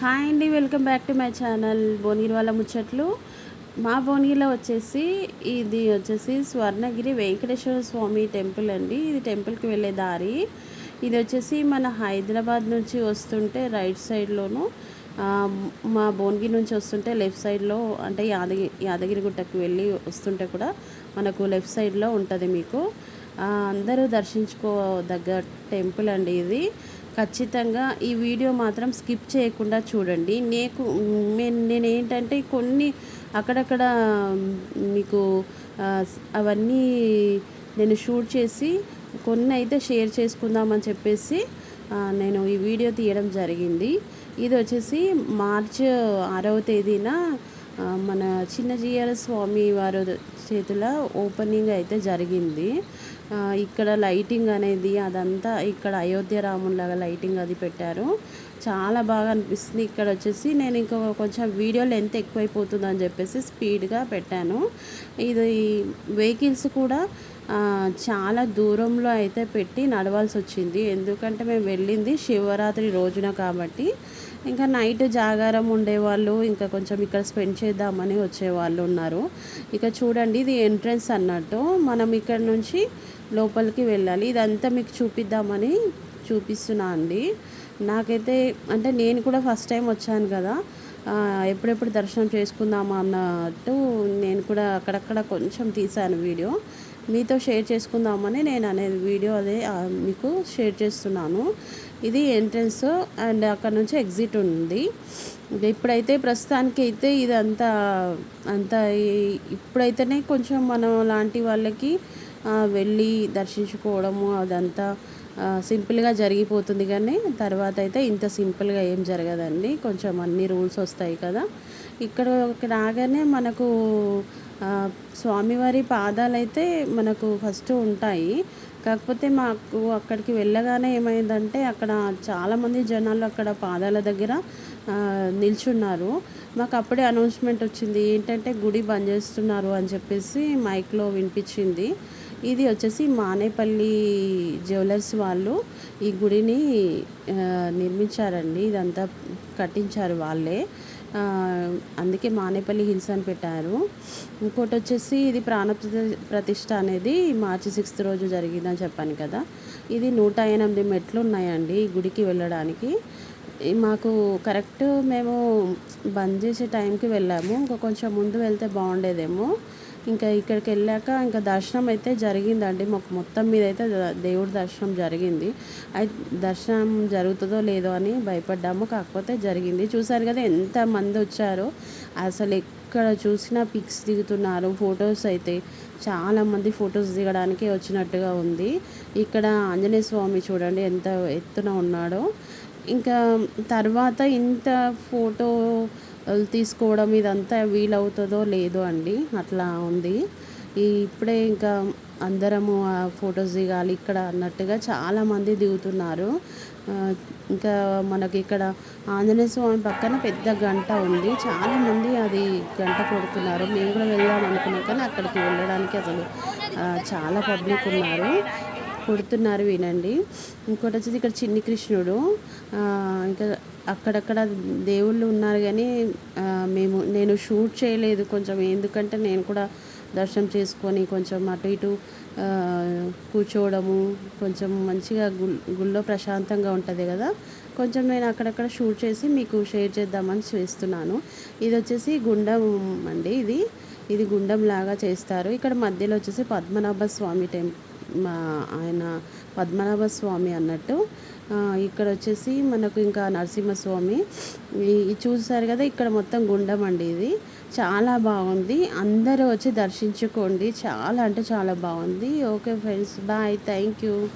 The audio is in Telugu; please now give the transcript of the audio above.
హాయ్ అండి welcome back to my channel Bhuvanagiri వాళ్ళ ముచ్చట్లు. మా భువనగిరిలో వచ్చేసి ఇది వచ్చేసి స్వర్ణగిరి వెంకటేశ్వర స్వామి టెంపుల్ అండి. ఇది టెంపుల్కి వెళ్ళే దారి. ఇది వచ్చేసి మన హైదరాబాద్ నుంచి వస్తుంటే రైట్ సైడ్లోను మా భువనగిరి నుంచి వస్తుంటే లెఫ్ట్ సైడ్లో అంటే యాదగిరి యాదగిరిగుట్టకు వెళ్ళి వస్తుంటే కూడా మనకు లెఫ్ట్ సైడ్లో ఉంటుంది మీకు. అందరూ దర్శించుకోదగ్గ టెంపుల్ అండి ఇది. ఖచ్చితంగా ఈ వీడియో మాత్రం స్కిప్ చేయకుండా చూడండి. నేను నేను ఏంటంటే కొన్ని అక్కడక్కడ మీకు అవన్నీ నేను షూట్ చేసి కొన్ని అయితే షేర్ చేసుకుందామని చెప్పేసి నేను ఈ వీడియో తీయడం జరిగింది. ఇది వచ్చేసి మార్చ్ ఆరవ తేదీన మన చిన్న స్వామి వారు చేతుల ఓపెనింగ్ అయితే జరిగింది. ఇక్కడ లైటింగ్ అనేది అదంతా ఇక్కడ అయోధ్య రాములాగా లైటింగ్ అది పెట్టారు. చాలా బాగా అనిపిస్తుంది. ఇక్కడ వచ్చేసి నేను ఇంకా కొంచెం వీడియో లెంత్ ఎక్కువైపోతుందని చెప్పేసి స్పీడ్గా పెట్టాను. ఇది వెహికల్స్ కూడా చాలా దూరంలో అయితే పెట్టి నడవాల్సి వచ్చింది ఎందుకంటే మేము వెళ్ళింది శివరాత్రి రోజున కాబట్టి. ఇంకా నైట్ జాగారం ఉండేవాళ్ళు ఇంకా కొంచెం ఇక్కడ స్పెండ్ చేద్దామని వచ్చేవాళ్ళు ఉన్నారు. ఇక చూడండి ఇది ఎంట్రన్స్ అన్నట్టు. మనం ఇక్కడ నుంచి లోపలికి వెళ్ళాలి. ఇదంతా మీకు చూపిద్దామని చూపిస్తున్నా అండి. నాకైతే అంటే నేను కూడా ఫస్ట్ టైం వచ్చాను కదా. ఎప్పుడెప్పుడు దర్శనం చేసుకుందామా అన్నట్టు నేను కూడా అక్కడక్కడ కొంచెం తీశాను వీడియో. మీతో షేర్ చేసుకుందామని నేను అనేది వీడియో అదే మీకు షేర్ చేస్తున్నాను. ఇది ఎంట్రన్స్ అండ్ అక్కడ నుంచి ఎగ్జిట్ ఉంది. ఇప్పుడైతే ప్రస్తుతానికి అయితే ఇదంతా అంతా ఇప్పుడైతేనే కొంచెం మనం లాంటి వాళ్ళకి వెళ్ళి దర్శించుకోవడము అదంతా సింపుల్గా జరిగిపోతుంది కానీ తర్వాత అయితే ఇంత సింపుల్గా ఏం జరగదండి. కొంచెం అన్ని రూల్స్ వస్తాయి కదా. ఇక్కడ రాగానే మనకు స్వామివారి పాదాలు అయితే మనకు ఫస్ట్ ఉంటాయి. కాకపోతే మాకు అక్కడికి వెళ్ళగానే ఏమైందంటే అక్కడ చాలామంది జనాలు అక్కడ పాదాల దగ్గర నిల్చున్నారు. మాకు అప్పుడే అనౌన్స్మెంట్ వచ్చింది. ఏంటంటే గుడి బంద్ చేస్తున్నారు అని చెప్పేసి మైక్లో వినిపించింది. ఇది వచ్చేసి మానేపల్లి జ్యువెలర్స్ వాళ్ళు ఈ గుడిని నిర్మించారండి. ఇదంతా కట్టించారు వాళ్ళే. అందుకే మానేపల్లి హిల్స్ అని పెట్టారు. ఇంకోటి వచ్చేసి ఇది ప్రాణ ప్రతిష్ట అనేది మార్చి సిక్స్త్ రోజు జరిగిందని చెప్పాను కదా. ఇది నూట ఎనిమిది మెట్లు ఉన్నాయండి ఈ గుడికి వెళ్ళడానికి. మాకు కరెక్ట్ మేము బంద్ చేసే టైంకి వెళ్ళాము. ఇంకా కొంచెం ముందు వెళ్తే బాగుండేదేమో. ఇంకా ఇక్కడికి వెళ్ళాక ఇంకా దర్శనం అయితే జరిగిందండి. మాకు మొత్తం మీద అయితే దేవుడి దర్శనం జరిగింది. అయితే దర్శనం జరుగుతుందో లేదో అని భయపడ్డాము. కాకపోతే జరిగింది. చూసారు కదా ఎంతమంది వచ్చారో. అసలు ఎక్కడ చూసినా పిక్స్ దిగుతున్నారు. ఫొటోస్ అయితే చాలామంది ఫొటోస్ దిగడానికి వచ్చినట్టుగా ఉంది. ఇక్కడ ఆంజనేయ స్వామి చూడండి ఎంత ఎత్తున ఉన్నాడో. ఇంకా తర్వాత ఇంత ఫోటో తీసుకోవడం ఇదంతా వీలవుతుందో లేదో అండి అట్లా ఉంది. ఈ ఇప్పుడే ఇంకా అందరము ఫొటోస్ దిగాలి ఇక్కడ అన్నట్టుగా చాలామంది దిగుతున్నారు. ఇంకా మనకి ఇక్కడ ఆంజనేయ స్వామి పక్కన పెద్ద గంట ఉంది. చాలామంది అది గంట కొడుతున్నారు. మేము కూడా వెళ్దాం అనుకున్నాం కానీ అక్కడికి వెళ్ళడానికి అసలు చాలా పబ్లిక్ ఉన్నారు. కొడుతున్నారు వినండి. ఇంకోటి వచ్చేసి ఇక్కడ చిన్ని కృష్ణుడు ఇంకా అక్కడక్కడ దేవుళ్ళు ఉన్నారు కానీ మేము నేను షూట్ చేయలేదు కొంచెం. ఎందుకంటే నేను కూడా దర్శనం చేసుకొని కొంచెం అటు ఇటు కూర్చోవడము కొంచెం మంచిగా గుళ్ళో ప్రశాంతంగా ఉంటుంది కదా. కొంచెం నేను అక్కడక్కడ షూట్ చేసి మీకు షేర్ చేద్దామని చేస్తున్నాను. ఇది వచ్చేసి గుండం అండి ఇది. ఇది గుండం లాగా చేస్తారు. ఇక్కడ మధ్యలో వచ్చేసి పద్మనాభ స్వామి టెంపుల్ మా ఆయన పద్మనాభ స్వామి అన్నట్టు ఇక్కడ వచ్చేసి మనకు ఇంకా నరసింహస్వామి. చూసారు కదా ఇక్కడ మొత్తం గుండం అండి ఇది. చాలా బాగుంది. అందరూ వచ్చి దర్శించుకోండి. చాలా అంటే చాలా బాగుంది. Okay friends bye. Thank you.